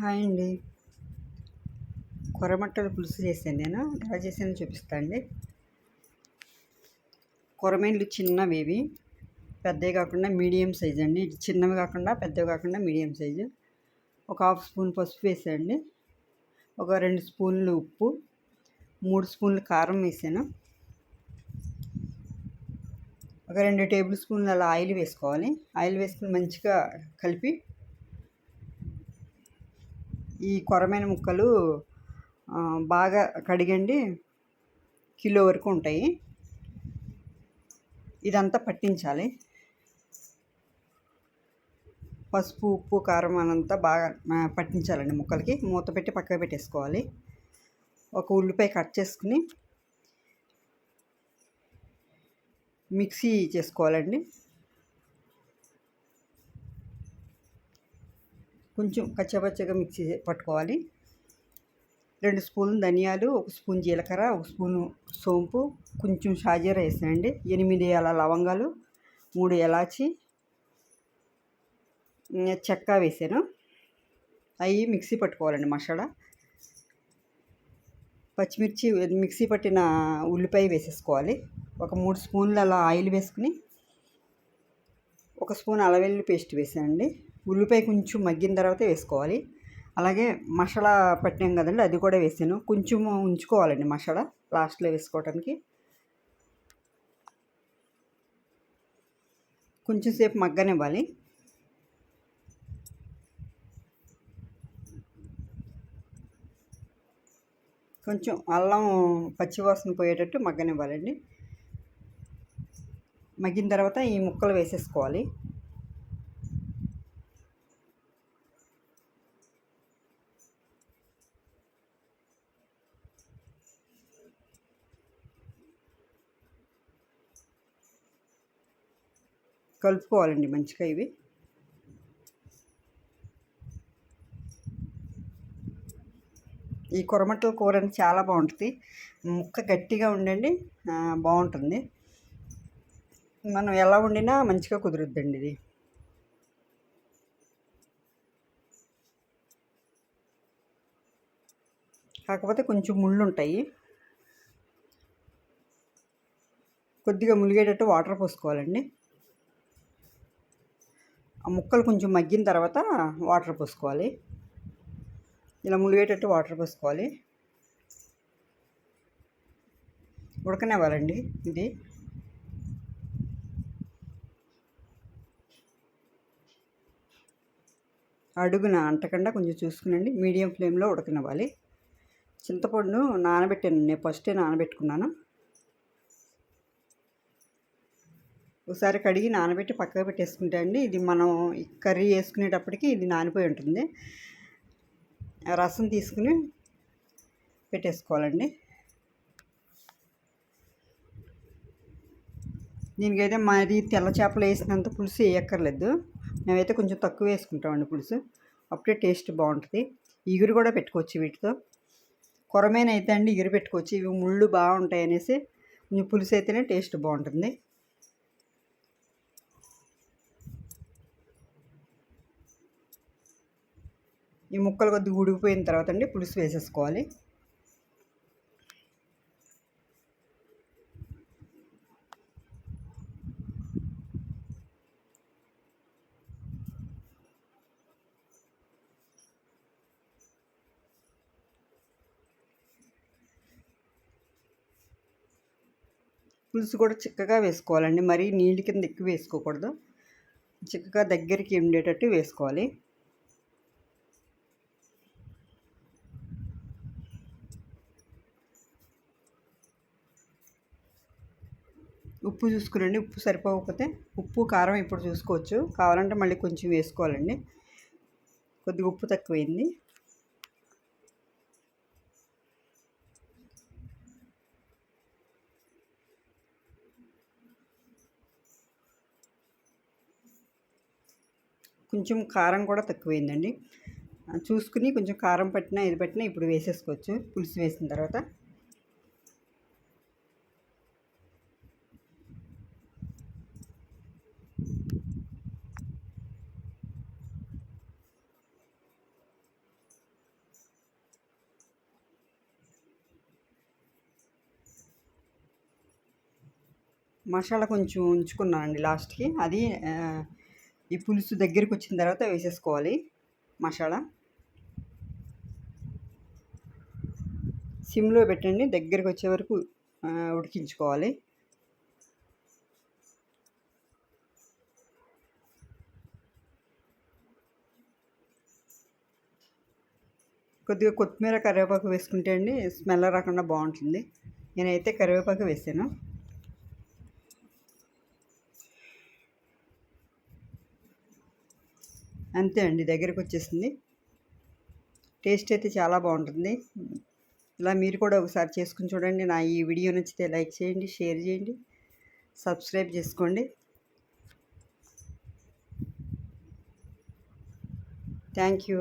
Hi అండి. కొరమట్టలు పులుసు చేశాను నేను. ఎలా చేశానో చూపిస్తా అండి. కొరమేళ్ళు చిన్నవి ఇవి. పెద్దవి కాకుండా మీడియం సైజ్ అండి. చిన్నవి కాకుండా పెద్దవి కాకుండా మీడియం సైజు. ఒక హాఫ్ స్పూన్ పసుపు వేసాండి ఒక రెండు స్పూన్లు ఉప్పు. మూడు స్పూన్లు కారం వేసాను. ఒక రెండు టేబుల్ స్పూన్లు అలా ఆయిల్ వేసుకోవాలి. ఆయిల్ వేసుకుని మంచిగా కలిపి ఈ కొరమైన ముక్కలు బాగా కడిగండి. కిలో వరకు ఉంటాయి. ఇదంతా పట్టించాలి. పసుపు ఉప్పు కారం అనంతా బాగా పట్టించాలండి ముక్కలకి. మూత పెట్టి పక్కకు పెట్టేసుకోవాలి. ఒక ఉల్లిపాయ కట్ చేసుకుని మిక్సీ చేసుకోవాలండి. కొంచెం కచ్చపచ్చగా మిక్సీ పట్టుకోవాలి. రెండు స్పూన్లు ధనియాలు ఒక స్పూన్ జీలకర్ర ఒక స్పూను సోంపు కొంచెం షాజీరా వేసానండి. ఎనిమిది అలా లవంగాలు మూడు ఎలాచి చెక్క వేసాను. అవి మిక్సీ పట్టుకోవాలండి మసాలా. పచ్చిమిర్చి మిక్సీ పట్టిన ఉల్లిపాయ వేసేసుకోవాలి. ఒక మూడు స్పూన్లు అలా ఆయిల్ వేసుకుని ఒక స్పూన్ అలవెల్లి పేస్ట్ వేసానండి. ఉల్లిపాయ కొంచెం మగ్గిన తర్వాత వేసుకోవాలి. అలాగే మసాలా పట్టినాం కదండి అది కూడా వేసాను. కొంచెం ఉంచుకోవాలండి మసాలా లాస్ట్లో వేసుకోవడానికి కొంచెం సేపు మగ్గనివ్వాలి. కొంచెం అల్లం పచ్చివాసన పోయేటట్టు మగ్గనివ్వాలండి. మగ్గిన తర్వాత ఈ ముక్కలు వేసేసుకోవాలి. కలుపుకోవాలండి మంచిగా ఇవి. ఈ కొరమట్టల కూర చాలా బాగుంటుంది. ముక్క గట్టిగా ఉండండి బాగుంటుంది. మనం ఎలా వండినా మంచిగా కుదురుద్దండి ఇది. కాకపోతే కొంచెం ముళ్ళు ఉంటాయి. కొద్దిగా ములిగేటట్టు వాటర్ పోసుకోవాలండి. ఆ ముక్కలు కొంచెం మగ్గిన తర్వాత వాటర్ పోసుకోవాలి. ఇలా ములిగేటట్టు వాటర్ పోసుకోవాలి. ఉడకనివ్వాలండి ఇది. అడుగున అంటకుండా కొంచెం చూసుకునండి. మీడియం ఫ్లేమ్లో ఉడకనివ్వాలి. చింతపండు నానబెట్టాను. నేను ఫస్టే నానబెట్టుకున్నాను. ఒకసారి కడిగి నానబెట్టి పక్కకు పెట్టేసుకుంటే అండి ఇది మనం కర్రీ వేసుకునేటప్పటికి ఇది నానిపోయి ఉంటుంది. రసం తీసుకుని పెట్టేసుకోవాలండి. దీనికైతే మరి తెల్ల చేపలు వేసినంత పులుసు వేయక్కర్లేదు. మేమైతే కొంచెం తక్కువ వేసుకుంటామండి పులుసు. అప్పుడే టేస్ట్ బాగుంటుంది. ఇగురు కూడా పెట్టుకోవచ్చు వీటితో. కొరమైన అయితే అండి ఇగురు పెట్టుకోవచ్చు. ఇవి ముళ్ళు బాగుంటాయి అనేసి కొంచెం పులుసు అయితేనే టేస్ట్ బాగుంటుంది. ఈ ముక్కలు కొద్దిగా ఉడికిపోయిన తర్వాత అండి పులుసు వేసేసుకోవాలి. పులుసు కూడా చిక్కగా వేసుకోవాలండి. మరీ నీళ్ళ కింద ఎక్కువ వేసుకోకూడదు. చిక్కగా దగ్గరికి ఉండేటట్టు వేసుకోవాలి. ఉప్పు చూసుకునండి ఉప్పు సరిపోకపోతే ఉప్పు కారం ఇప్పుడు చూసుకోవచ్చు. కావాలంటే మళ్ళీ కొంచెం వేసుకోవాలండి. కొద్దిగా ఉప్పు తక్కువైంది. కొంచెం కారం కూడా తక్కువైందండి. చూసుకుని కొంచెం కారం పట్టినా ఇది పట్టినా ఇప్పుడు వేసేసుకోవచ్చు. పులుసు వేసిన తర్వాత. మసాలా కొంచెం ఉంచుకున్నానండి లాస్ట్కి. అది ఈ పులుసు దగ్గరికి వచ్చిన తర్వాత వేసేసుకోవాలి మసాలా. సిమ్లో పెట్టండి దగ్గరికి వచ్చే వరకు ఉడికించుకోవాలి. కొద్దిగా కొత్తిమీర కరివేపాకు వేసుకుంటే అండి స్మెల్ రాకుండా బాగుంటుంది. నేనైతే కరివేపాకు వేసాను. అంతే అండి దగ్గరకు వచ్చేసింది టేస్ట్ అయితే చాలా బాగుంటుంది. ఇలా మీరు కూడా ఒకసారి చేసుకుని చూడండి. నా ఈ వీడియో నచ్చితే లైక్ చేయండి షేర్ చేయండి సబ్స్క్రైబ్ చేసుకోండి. Thank you.